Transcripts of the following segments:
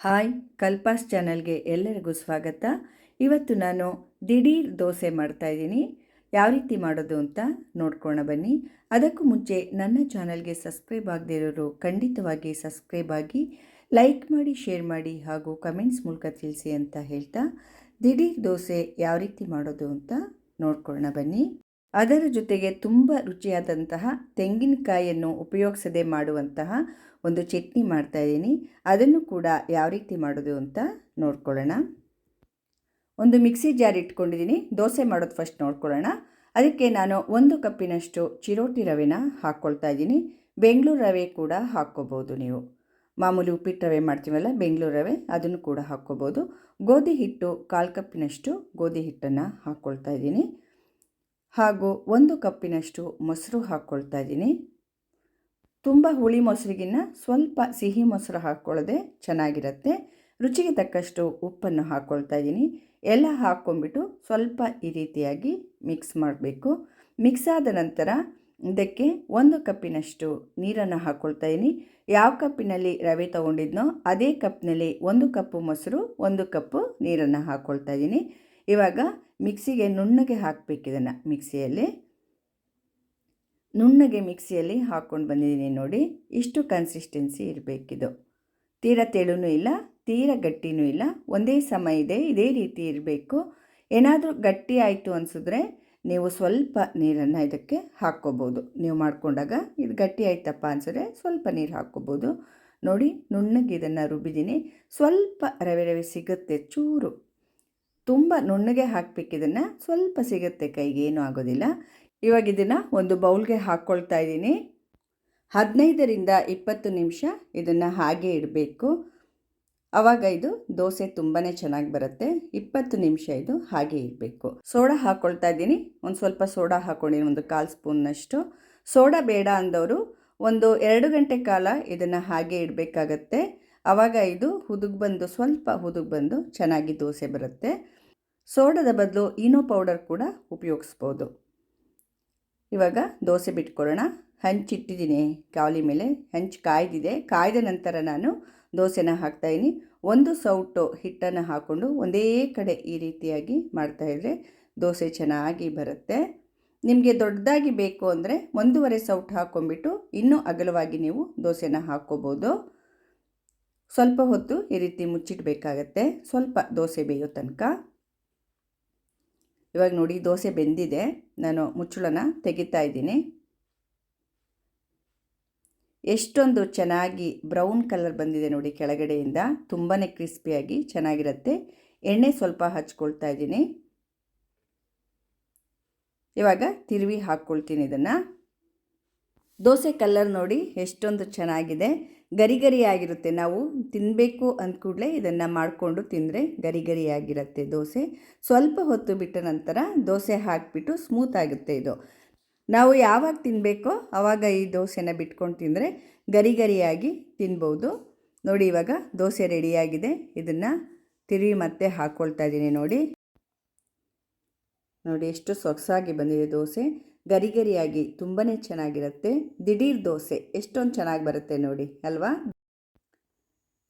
Hi, ಕಲ್ಪಾಸ್ ಚಾನಲ್ಗೆ ಎಲ್ಲರಿಗೂ ಸ್ವಾಗತ. ಇವತ್ತು ನಾನು ದಿಢೀರ್ ದೋಸೆ ಮಾಡ್ತಾಯಿದ್ದೀನಿ ಯಾವ ರೀತಿ ಮಾಡೋದು ಅಂತ ನೋಡ್ಕೊಳ್ಳೋಣ ಬನ್ನಿ. ಅದಕ್ಕೂ ಮುಂಚೆ ನನ್ನ ಚಾನಲ್ಗೆ ಸಬ್ಸ್ಕ್ರೈಬ್ ಆಗದೇ ಇರೋರು ಖಂಡಿತವಾಗಿ ಸಬ್ಸ್ಕ್ರೈಬ್ ಆಗಿ ಲೈಕ್ ಮಾಡಿ, ಶೇರ್ ಮಾಡಿ ಹಾಗೂ ಕಮೆಂಟ್ಸ್ ಮೂಲಕ ತಿಳಿಸಿ ಅಂತ ಹೇಳ್ತಾ ದಿಢೀರ್ ದೋಸೆ ಯಾವ ರೀತಿ ಮಾಡೋದು ಅಂತ ನೋಡ್ಕೊಳ್ಳೋಣ ಬನ್ನಿ. ಅದರ ಜೊತೆಗೆ ತುಂಬ ರುಚಿಯಾದಂತಹ ತೆಂಗಿನಕಾಯಿಯನ್ನು ಉಪಯೋಗಿಸದೆ ಮಾಡುವಂತಹ ಒಂದು ಚಟ್ನಿ ಮಾಡ್ತಾ ಇದ್ದೀನಿ. ಅದನ್ನು ಕೂಡ ಯಾವ ರೀತಿ ಮಾಡೋದು ಅಂತ ನೋಡ್ಕೊಳ್ಳೋಣ. ಒಂದು ಮಿಕ್ಸಿ ಜಾರ್ ಇಟ್ಕೊಂಡಿದ್ದೀನಿ. ದೋಸೆ ಮಾಡೋದು ಫಸ್ಟ್ ನೋಡ್ಕೊಳ್ಳೋಣ. ಅದಕ್ಕೆ ನಾನು ಒಂದು ಕಪ್ಪಿನಷ್ಟು ಚಿರೋಟಿ ರವೆನ ಹಾಕ್ಕೊಳ್ತಾ ಇದ್ದೀನಿ. ಬೆಂಗಳೂರು ರವೆ ಕೂಡ ಹಾಕ್ಕೋಬೋದು ನೀವು. ಮಾಮೂಲಿ ಉಪ್ಪಿಟ್ಟು ರವೆ ಮಾಡ್ತೀವಲ್ಲ, ಬೆಂಗಳೂರು ರವೆ, ಅದನ್ನು ಕೂಡ ಹಾಕ್ಕೋಬೋದು. ಗೋಧಿ ಹಿಟ್ಟು ಕಾಲು ಕಪ್ಪಿನಷ್ಟು ಗೋಧಿ ಹಿಟ್ಟನ್ನು ಹಾಕ್ಕೊಳ್ತಾ ಇದ್ದೀನಿ. ಹಾಗೂ ಒಂದು ಕಪ್ಪಿನಷ್ಟು ಮೊಸರು ಹಾಕ್ಕೊಳ್ತಾ ಇದ್ದೀನಿ. ತುಂಬ ಹುಳಿ ಮೊಸರಿಗಿನ್ನ ಸ್ವಲ್ಪ ಸಿಹಿ ಮೊಸರು ಹಾಕ್ಕೊಳ್ಳೋದೆ ಚೆನ್ನಾಗಿರುತ್ತೆ. ರುಚಿಗೆ ತಕ್ಕಷ್ಟು ಉಪ್ಪನ್ನು ಹಾಕ್ಕೊಳ್ತಾ ಇದ್ದೀನಿ. ಎಲ್ಲ ಹಾಕ್ಕೊಂಡ್ಬಿಟ್ಟು ಸ್ವಲ್ಪ ಈ ರೀತಿಯಾಗಿ ಮಿಕ್ಸ್ ಮಾಡಬೇಕು. ಮಿಕ್ಸ್ ಆದ ನಂತರ ಇದಕ್ಕೆ ಒಂದು ಕಪ್ಪಿನಷ್ಟು ನೀರನ್ನು ಹಾಕ್ಕೊಳ್ತಾ ಇದ್ದೀನಿ. ಯಾವ ಕಪ್ಪಿನಲ್ಲಿ ರವೆ ತೊಗೊಂಡಿದ್ನೋ ಅದೇ ಕಪ್ನಲ್ಲಿ ಒಂದು ಕಪ್ಪು ಮೊಸರು, ಒಂದು ಕಪ್ಪು ನೀರನ್ನು ಹಾಕ್ಕೊಳ್ತಾ ಇದ್ದೀನಿ. ಇವಾಗ ಮಿಕ್ಸಿಗೆ ನುಣ್ಣಗೆ ಹಾಕಬೇಕು ಇದನ್ನು ಮಿಕ್ಸಿಯಲ್ಲಿ. ನುಣ್ಣಗೆ ಮಿಕ್ಸಿಯಲ್ಲಿ ಹಾಕ್ಕೊಂಡು ಬಂದಿದ್ದೀನಿ ನೋಡಿ. ಇಷ್ಟು ಕನ್ಸಿಸ್ಟೆನ್ಸಿ ಇರಬೇಕಿದು. ತೀರ ತೆಳುನೂ ಇಲ್ಲ, ತೀರ ಗಟ್ಟಿನೂ ಇಲ್ಲ. ಒಂದೇ ಸಮ ಇದೆ, ಇದೇ ರೀತಿ ಇರಬೇಕು. ಏನಾದರೂ ಗಟ್ಟಿ ಆಯಿತು ಅನಿಸಿದ್ರೆ ನೀವು ಸ್ವಲ್ಪ ನೀರನ್ನು ಇದಕ್ಕೆ ಹಾಕ್ಕೋಬೋದು. ನೀವು ಮಾಡಿಕೊಂಡಾಗ ಇದು ಗಟ್ಟಿ ಆಯ್ತಪ್ಪ ಅನಿಸಿದ್ರೆ ಸ್ವಲ್ಪ ನೀರು ಹಾಕ್ಕೋಬೋದು. ನೋಡಿ, ನುಣ್ಣಗೆ ಇದನ್ನು ರುಬ್ಬಿದ್ದೀನಿ. ಸ್ವಲ್ಪ ರವೆ ರವೆ ಸಿಗುತ್ತೆ ಚೂರು. ತುಂಬ ನುಣ್ಣಗೆ ಹಾಕಬೇಕಿದನ್ನು ಸ್ವಲ್ಪ ಸಿಗುತ್ತೆ ಕೈಗೆ, ಏನೂ ಆಗೋದಿಲ್ಲ. ಇವಾಗ ಇದನ್ನು ಒಂದು ಬೌಲ್ಗೆ ಹಾಕ್ಕೊಳ್ತಾ ಇದ್ದೀನಿ. ಹದಿನೈದರಿಂದ ಇಪ್ಪತ್ತು ನಿಮಿಷ ಇದನ್ನು ಹಾಗೆ ಇಡಬೇಕು. ಆವಾಗ ಇದು ದೋಸೆ ತುಂಬಾ ಚೆನ್ನಾಗಿ ಬರುತ್ತೆ. ಇಪ್ಪತ್ತು ನಿಮಿಷ ಇದು ಹಾಗೆ ಇಡಬೇಕು. ಸೋಡಾ ಹಾಕ್ಕೊಳ್ತಾ ಇದ್ದೀನಿ. ಒಂದು ಸ್ವಲ್ಪ ಸೋಡಾ ಹಾಕ್ಕೊಂಡಿನಿ ಒಂದು ಕಾಲು ಸ್ಪೂನ್ನಷ್ಟು ಸೋಡಾ ಬೇಡ ಅಂದವರು ಒಂದು ಎರಡು ಗಂಟೆ ಕಾಲ ಇದನ್ನು ಹಾಗೆ ಇಡಬೇಕಾಗತ್ತೆ. ಆವಾಗ ಇದು ಹುದುಗ್ ಬಂದು, ಸ್ವಲ್ಪ ಹುದುಗ್ ಬಂದು ಚೆನ್ನಾಗಿ ದೋಸೆ ಬರುತ್ತೆ. ಸೋಡಾದ ಬದಲು ಈನೋ ಪೌಡರ್ ಕೂಡ ಉಪಯೋಗಿಸ್ಬೋದು. ಇವಾಗ ದೋಸೆ ಬಿಟ್ಕೊಡೋಣ. ಹಂಚಿಟ್ಟಿದ್ದೀನಿ ಕಾವಲಿ ಮೇಲೆ. ಹಂಚು ಕಾಯ್ದಿದೆ. ಕಾಯ್ದ ನಂತರ ನಾನು ದೋಸೆನ ಹಾಕ್ತಾಯಿದ್ದೀನಿ ಒಂದು ಸೌಟು ಹಿಟ್ಟನ್ನು ಹಾಕ್ಕೊಂಡು ಒಂದೇ ಕಡೆ ಈ ರೀತಿಯಾಗಿ ಮಾಡ್ತಾಯಿದ್ರೆ ದೋಸೆ ಚೆನ್ನಾಗಿ ಬರುತ್ತೆ. ನಿಮಗೆ ದೊಡ್ಡದಾಗಿ ಬೇಕು ಅಂದರೆ ಒಂದೂವರೆ ಸೌಟ್ ಹಾಕ್ಕೊಂಬಿಟ್ಟು ಇನ್ನೂ ಅಗಲವಾಗಿ ನೀವು ದೋಸೆನ ಹಾಕ್ಕೋಬೋದು. ಸ್ವಲ್ಪ ಹೊತ್ತು ಈ ರೀತಿ ಮುಚ್ಚಿಡಬೇಕಾಗತ್ತೆ. ಸ್ವಲ್ಪ ದೋಸೆ ಬೇಯೋ ತನಕ. ಇವಾಗ ನೋಡಿ ದೋಸೆ ಬೆಂದಿದೆ. ನಾನು ಮುಚ್ಚಳನ ತೆಗಿತಾ ಇದ್ದೀನಿ. ಎಷ್ಟೊಂದು ಚೆನ್ನಾಗಿ ಬ್ರೌನ್ ಕಲರ್ ಬಂದಿದೆ ನೋಡಿ ಕೆಳಗಡೆಯಿಂದ. ತುಂಬಾ ಕ್ರಿಸ್ಪಿಯಾಗಿ ಚೆನ್ನಾಗಿರುತ್ತೆ. ಎಣ್ಣೆ ಸ್ವಲ್ಪ ಹಚ್ಕೊಳ್ತಾ ಇದ್ದೀನಿ. ಇವಾಗ ತಿರುವಿ ಹಾಕ್ಕೊಳ್ತೀನಿ ಇದನ್ನು. ದೋಸೆ ಕಲರ್ ನೋಡಿ ಎಷ್ಟೊಂದು ಚೆನ್ನಾಗಿದೆ. ಗರಿ ಗರಿಯಾಗಿರುತ್ತೆ ನಾವು ತಿನ್ನಬೇಕು ಅಂದ ಕೂಡಲೇ ಇದನ್ನು ಮಾಡಿಕೊಂಡು ತಿಂದರೆ ಗರಿ ಗರಿಯಾಗಿರುತ್ತೆ ದೋಸೆ. ಸ್ವಲ್ಪ ಹೊತ್ತು ಬಿಟ್ಟ ನಂತರ ದೋಸೆ ಹಾಕಿಬಿಟ್ಟು ಸ್ಮೂತ್ ಆಗುತ್ತೆ ಇದು. ನಾವು ಯಾವಾಗ ತಿನ್ನಬೇಕೋ ಆವಾಗ ಈ ದೋಸೆನ ಬಿಟ್ಕೊಂಡು ತಿಂದರೆ ಗರಿ ಗರಿಯಾಗಿ ತಿನ್ಬೋದು. ನೋಡಿ ಇವಾಗ ದೋಸೆ ರೆಡಿಯಾಗಿದೆ. ಇದನ್ನು ತಿರುವಿ ಮತ್ತೆ ಹಾಕ್ಕೊಳ್ತಾ ಇದ್ದೀನಿ ನೋಡಿ. ನೋಡಿ ಎಷ್ಟು ಸೊಗಸಾಗಿ ಬಂದಿದೆ ದೋಸೆ. ಗರಿ ಗರಿಯಾಗಿ ತುಂಬಾ ಚೆನ್ನಾಗಿರುತ್ತೆ. ದಿಢೀರ್ ದೋಸೆ, ಎಷ್ಟೊಂದು ಚೆನ್ನಾಗಿ ಬರುತ್ತೆ ನೋಡಿ, ಅಲ್ವಾ?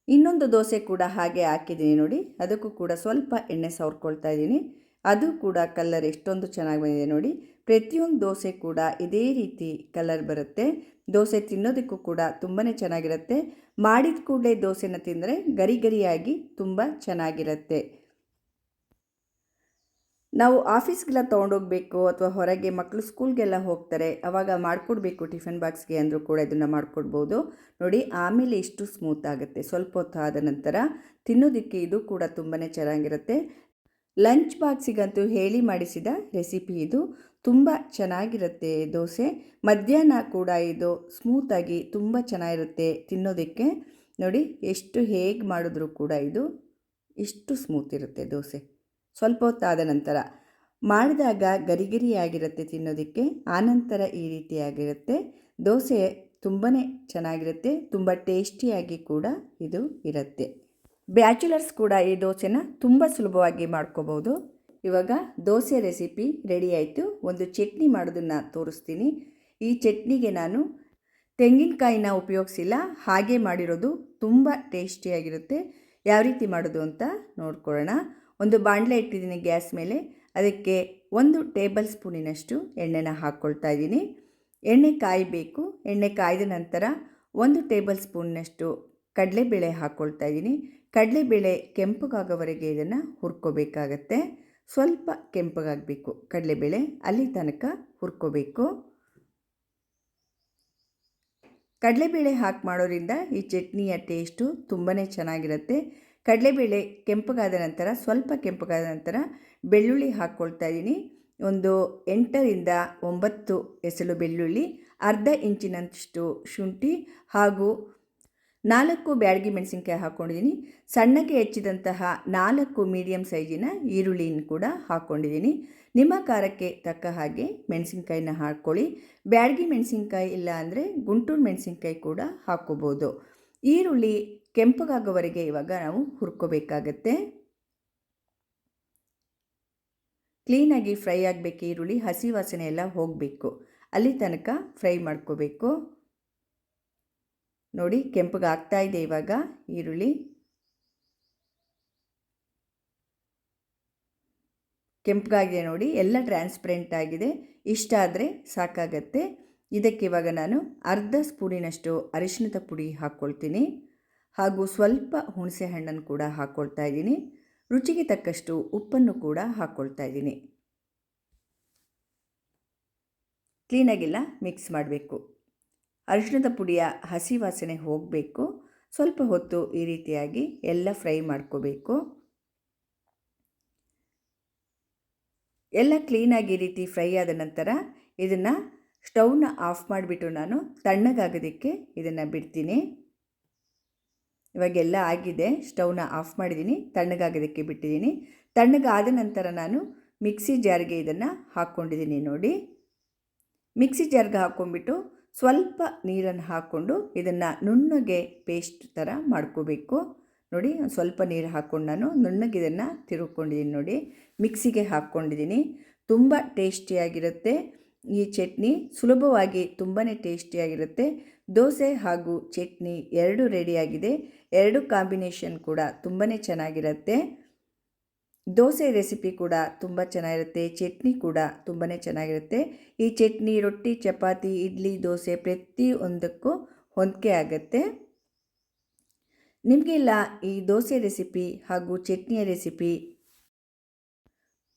ಇನ್ನೊಂದು ದೋಸೆ ಕೂಡ ಹಾಗೆ ಹಾಕಿದ್ದೀನಿ ನೋಡಿ, ಅದಕ್ಕೂ ಕೂಡ ಸ್ವಲ್ಪ ಎಣ್ಣೆ ಸವರ್ಕೊಳ್ತಾ ಇದ್ದೀನಿ. ಅದು ಕೂಡ ಕಲರ್ ಎಷ್ಟೊಂದು ಚೆನ್ನಾಗಿ ಬಂದಿದೆ ನೋಡಿ. ಪ್ರತಿಯೊಂದು ದೋಸೆ ಕೂಡ ಇದೇ ರೀತಿ ಕಲರ್ ಬರುತ್ತೆ. ದೋಸೆ ತಿನ್ನೋದಕ್ಕೂ ಕೂಡ ತುಂಬಾ ಚೆನ್ನಾಗಿರುತ್ತೆ. ಮಾಡಿದ ಕೂಡಲೇ ದೋಸೆನ ತಿಂದರೆ ಗರಿ ಗರಿಯಾಗಿ ತುಂಬ ಚೆನ್ನಾಗಿರುತ್ತೆ. ನಾವು ಆಫೀಸ್ಗೆಲ್ಲ ತೊಗೊಂಡೋಗ್ಬೇಕು ಅಥವಾ ಹೊರಗೆ ಮಕ್ಕಳು ಸ್ಕೂಲ್ಗೆಲ್ಲ ಹೋಗ್ತಾರೆ, ಅವಾಗ ಮಾಡಿಕೊಡ್ಬೇಕು ಟಿಫನ್ ಬಾಕ್ಸ್ಗೆ ಅಂದರೂ ಕೂಡ ಇದನ್ನು ಮಾಡಿಕೊಡ್ಬೋದು. ನೋಡಿ, ಆಮೇಲೆ ಇಷ್ಟು ಸ್ಮೂತ್ ಆಗುತ್ತೆ. ಸ್ವಲ್ಪ ಹೊತ್ತು ಆದ ನಂತರ ತಿನ್ನೋದಕ್ಕೆ ಇದು ಕೂಡ ತುಂಬಾ ಚೆನ್ನಾಗಿರುತ್ತೆ. ಲಂಚ್ ಬಾಕ್ಸಿಗಂತೂ ಹೇಳಿ ಮಾಡಿಸಿದ ರೆಸಿಪಿ ಇದು. ತುಂಬ ಚೆನ್ನಾಗಿರುತ್ತೆ ದೋಸೆ. ಮಧ್ಯಾಹ್ನ ಕೂಡ ಇದು ಸ್ಮೂತಾಗಿ ತುಂಬ ಚೆನ್ನಾಗಿರುತ್ತೆ ತಿನ್ನೋದಕ್ಕೆ. ನೋಡಿ, ಎಷ್ಟು ಹೇಗೆ ಮಾಡಿದ್ರೂ ಕೂಡ ಇದು ಇಷ್ಟು ಸ್ಮೂತ್ ಇರುತ್ತೆ ದೋಸೆ. ಸ್ವಲ್ಪ ಹೊತ್ತಾದ ನಂತರ ಮಾಡಿದಾಗ ಗರಿಗರಿಯಾಗಿರುತ್ತೆ ತಿನ್ನೋದಕ್ಕೆ, ಆನಂತರ ಈ ರೀತಿಯಾಗಿರುತ್ತೆ. ದೋಸೆ ತುಂಬಾ ಚೆನ್ನಾಗಿರುತ್ತೆ, ತುಂಬ ಟೇಸ್ಟಿಯಾಗಿ ಕೂಡ ಇದು ಇರುತ್ತೆ. ಬ್ಯಾಚುಲರ್ಸ್ ಕೂಡ ಈ ದೋಸೆನ ತುಂಬ ಸುಲಭವಾಗಿ ಮಾಡ್ಕೋಬೋದು. ಇವಾಗ ದೋಸೆ ರೆಸಿಪಿ ರೆಡಿ ಆಯಿತು. ಒಂದು ಚಟ್ನಿ ಮಾಡೋದನ್ನು ತೋರಿಸ್ತೀನಿ. ಈ ಚಟ್ನಿಗೆ ನಾನು ತೆಂಗಿನಕಾಯಿನ ಉಪಯೋಗಿಸಿಲ್ಲ, ಹಾಗೆ ಮಾಡಿರೋದು ತುಂಬ ಟೇಸ್ಟಿಯಾಗಿರುತ್ತೆ. ಯಾವ ರೀತಿ ಮಾಡೋದು ಅಂತ ನೋಡ್ಕೊಳ್ಳೋಣ. ಒಂದು ಬಾಣಲೆ ಇಟ್ಟಿದ್ದೀನಿ ಗ್ಯಾಸ್ ಮೇಲೆ. ಅದಕ್ಕೆ ಒಂದು ಟೇಬಲ್ ಸ್ಪೂನಿನಷ್ಟು ಎಣ್ಣೆನ ಹಾಕ್ಕೊಳ್ತಾ ಇದ್ದೀನಿ. ಎಣ್ಣೆ ಕಾಯಬೇಕು. ಎಣ್ಣೆ ಕಾಯ್ದ ನಂತರ ಒಂದು ಟೇಬಲ್ ಸ್ಪೂನ್ನಷ್ಟು ಕಡಲೆಬೇಳೆ ಹಾಕ್ಕೊಳ್ತಾ ಇದ್ದೀನಿ. ಕಡಲೆಬೇಳೆ ಕೆಂಪಗಾಗೋವರೆಗೆ ಇದನ್ನು ಹುರ್ಕೋಬೇಕಾಗತ್ತೆ. ಸ್ವಲ್ಪ ಕೆಂಪಗಾಗಬೇಕು ಕಡಲೆಬೇಳೆ. ಅಲ್ಲಿ ತನಕ ಹುರ್ಕೋಬೇಕು. ಕಡಲೆಬೇಳೆ ಹಾಕಿ ಮಾಡೋದ್ರಿಂದ ಈ ಚಟ್ನಿಯ ಟೇಸ್ಟು ತುಂಬಾ ಚೆನ್ನಾಗಿರುತ್ತೆ. ಕಡಲೆಬೇಳೆ ಕೆಂಪಗಾದ ನಂತರ, ಸ್ವಲ್ಪ ಕೆಂಪಗಾದ ನಂತರ ಬೆಳ್ಳುಳ್ಳಿ ಹಾಕ್ಕೊಳ್ತಾ ಇದ್ದೀನಿ ಒಂದು ಎಂಟರಿಂದ ಒಂಬತ್ತು ಎಸಳು ಬೆಳ್ಳುಳ್ಳಿ, ಅರ್ಧ ಇಂಚಿನಷ್ಟು ಶುಂಠಿ ಹಾಗೂ ನಾಲ್ಕು ಬ್ಯಾಡಗಿ ಮೆಣಸಿನ್ಕಾಯಿ ಹಾಕ್ಕೊಂಡಿದ್ದೀನಿ ಸಣ್ಣಗೆ ಹೆಚ್ಚಿದಂತಹ ನಾಲ್ಕು ಮೀಡಿಯಮ್ ಸೈಜಿನ ಈರುಳ್ಳಿಯನ್ನು ಕೂಡ ಹಾಕ್ಕೊಂಡಿದ್ದೀನಿ ನಿಮ್ಮ ಖಾರಕ್ಕೆ ತಕ್ಕ ಹಾಗೆ ಮೆಣಸಿನ್ಕಾಯಿನ ಹಾಕ್ಕೊಳ್ಳಿ ಬ್ಯಾಡಗಿ ಮೆಣಸಿನ್ಕಾಯಿ ಇಲ್ಲ ಅಂದರೆ ಗುಂಟೂರು ಮೆಣಸಿನ್ಕಾಯಿ ಕೂಡ ಹಾಕ್ಕೋಬೋದು. ಈರುಳ್ಳಿ ಕೆಂಪಗಾಗೋವರೆಗೆ ಇವಾಗ ನಾವು ಹುರ್ಕೋಬೇಕಾಗತ್ತೆ. ಕ್ಲೀನಾಗಿ ಫ್ರೈ ಆಗಬೇಕು, ಈರುಳ್ಳಿ, ಹಸಿ ವಾಸನೆ ಎಲ್ಲ ಹೋಗಬೇಕು. ಅಲ್ಲಿ ತನಕ ಫ್ರೈ ಮಾಡ್ಕೋಬೇಕು. ನೋಡಿ, ಕೆಂಪಗಾಗ್ತಾ ಇದೆ ಇವಾಗ ಈರುಳ್ಳಿ. ಕೆಂಪಗಾಗಿದೆ ನೋಡಿ, ಎಲ್ಲ ಟ್ರಾನ್ಸ್ಪರೆಂಟ್ ಆಗಿದೆ. ಇಷ್ಟ ಆದರೆ ಸಾಕಾಗತ್ತೆ. ಇದಕ್ಕೆ ಇವಾಗ ನಾನು ಅರ್ಧ ಸ್ಪೂನಿನಷ್ಟು ಅರಿಶಿಣದ ಪುಡಿ ಹಾಕ್ಕೊಳ್ತೀನಿ. ಹಾಗೂ ಸ್ವಲ್ಪ ಹುಣಸೆ ಹಣ್ಣನ್ನು ಕೂಡ ಹಾಕ್ಕೊಳ್ತಾ ಇದ್ದೀನಿ. ರುಚಿಗೆ ತಕ್ಕಷ್ಟು ಉಪ್ಪನ್ನು ಕೂಡ ಹಾಕ್ಕೊಳ್ತಾ ಇದ್ದೀನಿ. ಕ್ಲೀನಾಗಿಲ್ಲ ಮಿಕ್ಸ್ ಮಾಡಬೇಕು. ಅರಿಶಿಣದ ಪುಡಿಯ ಹಸಿ ವಾಸನೆ ಹೋಗಬೇಕು. ಸ್ವಲ್ಪ ಹೊತ್ತು ಈ ರೀತಿಯಾಗಿ ಎಲ್ಲ ಫ್ರೈ ಮಾಡ್ಕೋಬೇಕು. ಎಲ್ಲ ಕ್ಲೀನಾಗಿ ಈ ರೀತಿ ಫ್ರೈ ಆದ ನಂತರ ಇದನ್ನು ಸ್ಟೌವ್ನ ಆಫ್ ಮಾಡಿಬಿಟ್ಟು ನಾನು ತಣ್ಣಗಾಗೋದಕ್ಕೆ ಇದನ್ನು ಬಿಡ್ತೀನಿ. ಇವಾಗೆಲ್ಲ ಆಗಿದೆ. ಸ್ಟವ್ನ ಆಫ್ ಮಾಡಿದ್ದೀನಿ. ತಣ್ಣಗಾಗೋದಕ್ಕೆ ಬಿಟ್ಟಿದ್ದೀನಿ. ತಣ್ಣಗಾದ ನಂತರ ನಾನು ಮಿಕ್ಸಿ ಜಾರ್ಗೆ ಇದನ್ನು ಹಾಕ್ಕೊಂಡಿದ್ದೀನಿ ನೋಡಿ. ಮಿಕ್ಸಿ ಜಾರ್ಗೆ ಹಾಕ್ಕೊಂಡ್ಬಿಟ್ಟು ಸ್ವಲ್ಪ ನೀರನ್ನು ಹಾಕ್ಕೊಂಡು ಇದನ್ನು ನುಣ್ಣಗೆ ಪೇಸ್ಟ್ ಥರ ಮಾಡ್ಕೋಬೇಕು. ನೋಡಿ ಸ್ವಲ್ಪ ನೀರು ಹಾಕ್ಕೊಂಡು ನಾನು ನುಣ್ಣಗೆ ಇದನ್ನು ತಿರುಗ್ಕೊಂಡಿದ್ದೀನಿ ನೋಡಿ. ಮಿಕ್ಸಿಗೆ ಹಾಕ್ಕೊಂಡಿದ್ದೀನಿ. ತುಂಬ ಟೇಸ್ಟಿಯಾಗಿರುತ್ತೆ. ಈ ಚಟ್ನಿ ಸುಲಭವಾಗಿ ತುಂಬಾ ಟೇಸ್ಟಿಯಾಗಿರುತ್ತೆ. ದೋಸೆ ಹಾಗೂ ಚಟ್ನಿ ಎರಡು ರೆಡಿಯಾಗಿದೆ. ಎರಡು ಕಾಂಬಿನೇಷನ್ ಕೂಡ ತುಂಬಾ ಚೆನ್ನಾಗಿರುತ್ತೆ. ದೋಸೆ ರೆಸಿಪಿ ಕೂಡ ತುಂಬ ಚೆನ್ನಾಗಿರುತ್ತೆ. ಚಟ್ನಿ ಕೂಡ ತುಂಬಾ ಚೆನ್ನಾಗಿರುತ್ತೆ. ಈ ಚಟ್ನಿ, ರೊಟ್ಟಿ, ಚಪಾತಿ, ಇಡ್ಲಿ, ದೋಸೆ ಪ್ರತಿಯೊಂದಕ್ಕೂ ಹೊಂದಿಕೆ ಆಗುತ್ತೆ. ನಿಮಗೆಲ್ಲ ಈ ದೋಸೆ ರೆಸಿಪಿ ಹಾಗೂ ಚಟ್ನಿಯ ರೆಸಿಪಿ